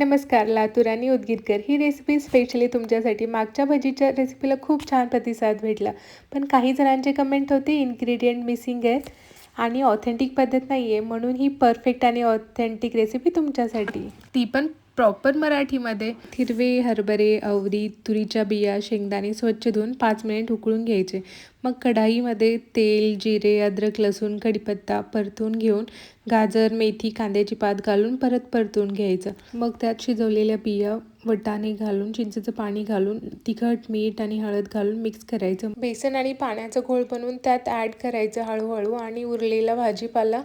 नमस्कार लातूर आणि उदगीरकर. ही recipe specially तुमच्यासाठी मागच्या भजीच्या रेसिपीला खूप छान प्रतिसाद भेटला. पण काही जणांचे कमेंट होते इन्ग्रेडियंट मिसिंग आहेत आणि ऑथेंटिक पद्धत नाही आहे म्हणून ही परफेक्ट आणि ऑथेंटिक रेसिपी तुमच्यासाठी. ती पण प्रॉपर मराठीमध्ये. हिरवे हरभरे अवरी तुरीच्या बिया शेंगदाणे स्वच्छ धुवून पाच मिनिट उकळून घ्यायचे. मग कढाईमध्ये तेल जिरे अद्रक लसूण कढीपत्ता परतून घेऊन गाजर मेथी कांद्याची पात घालून परत परतून घ्यायचं. मग त्यात शिजवलेल्या बिया वटाणे घालून चिंचेचं पाणी घालून तिखट मीठ आणि हळद घालून मिक्स करायचं. बेसन आणि पाण्याचं घोळ बनवून त्यात ॲड करायचं हळूहळू आणि उरलेला भाजीपाला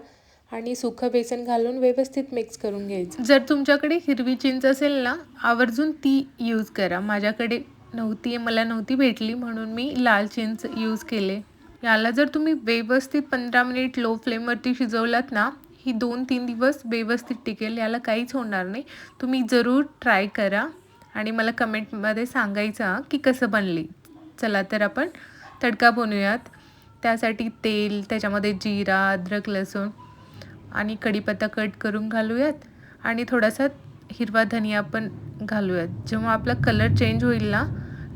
आणि सुखं बेसन घालून व्यवस्थित मिक्स करून घ्यायचं. जर तुमच्याकडे हिरवी चिंच असेल ना आवर्जून ती यूज करा. माझ्याकडे नव्हती मला नव्हती भेटली म्हणून मी लाल चिंच यूज केले. याला जर तुम्ही व्यवस्थित पंधरा मिनिट लो फ्लेमवरती शिजवलात ना ही दोन तीन दिवस व्यवस्थित टिकेल याला काहीच होणार नाही. तुम्ही जरूर ट्राय करा. आणि मला कमेंटमध्ये सांगायचं की कसं बनली. चला तर आपण तडका बनवूयात. त्यासाठी तेल त्याच्यामध्ये जिरा अद्रक लसूण आणि कढीपत्ता कट करून घालूयात आणि थोडासा हिरवा धनिया पण घालूयात. जेव्हा आपला कलर चेंज होईल ना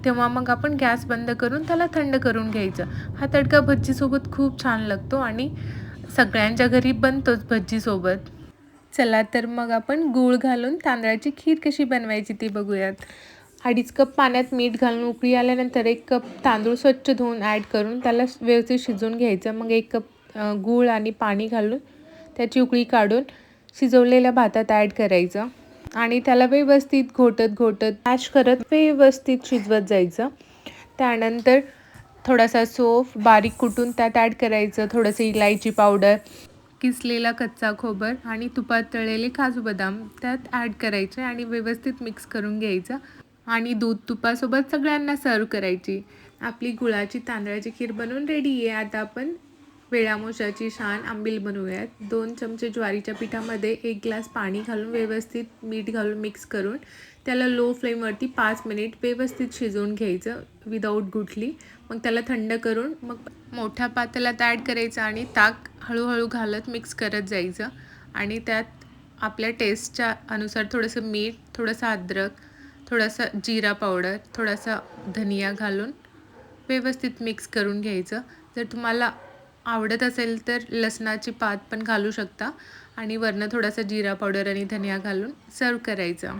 तेव्हा मग आपण गॅस बंद करून त्याला थंड करून घ्यायचं. हा तडका भज्जीसोबत खूप छान लागतो आणि सगळ्यांच्या घरी बनतोच भज्जीसोबत. चला तर मग आपण गूळ घालून तांदळाची खीर कशी बनवायची ती बघूयात. अडीच कप पाण्यात मीठ घालून उकळी आल्यानंतर एक कप तांदूळ स्वच्छ धुवून ॲड करून त्याला व्यवस्थित शिजवून घ्यायचं. मग एक कप गूळ आणि पाणी घालून त्याची उकळी काढून शिजवलेल्या भातात ॲड करायचं. आणि त्याला व्यवस्थित घोटत घोटत मॅश करत व्यवस्थित शिजवत जायचं. त्यानंतर थोडासा सोफ बारीक कुटून त्यात ॲड करायचं. थोडंसं इलायची पावडर किसलेला कच्चा खोबर आणि तुपात तळलेले काजू बदाम त्यात ॲड करायचे आणि व्यवस्थित मिक्स करून घ्यायचं. आणि दूध तुपासोबत सगळ्यांना सर्व करायची. आपली गुळाची तांदळाची खीर बनवून रेडी आहे. आता आपण वेळामोशाची शान आंबील बनवूयात. दोन चमचे ज्वारीच्या पिठामध्ये एक ग्लास पाणी घालून व्यवस्थित मीठ घालून मिक्स करून त्याला लो फ्लेमवरती पाच मिनिट व्यवस्थित शिजवून घ्यायचं विदाऊट गुठली. मग त्याला थंड करून मग मोठ्या पातेल्यात ॲड करायचं आणि ताक हळूहळू घालत मिक्स करत जायचं. आणि त्यात आपल्या टेस्टच्या अनुसार थोडंसं मीठ थोडंसं अद्रक थोडासा जिरा पावडर थोडासा धनिया घालून व्यवस्थित मिक्स करून घ्यायचं. जर तुम्हाला आवडत असेल तर लसणाची पात पण घालू शकता. आणि वरनं थोडासा जिरा पावडर आणि धनिया घालून सर्व करायचं.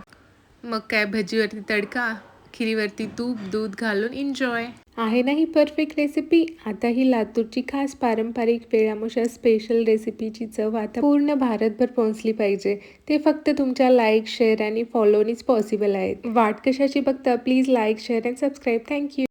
मग काय भजीवरती तडका खिरीवरती तूप दूध घालून एन्जॉय आहे ना ही परफेक्ट रेसिपी आता ही लातूरची खास पारंपरिक वेळामुशा स्पेशल रेसिपीची चव आता पूर्ण भारतभर पोहोचली पाहिजे. ते फक्त तुमच्या लाईक शेअर आणि फॉलोनीच पॉसिबल आहे वाट कशाची बघता please like share and subscribe thank you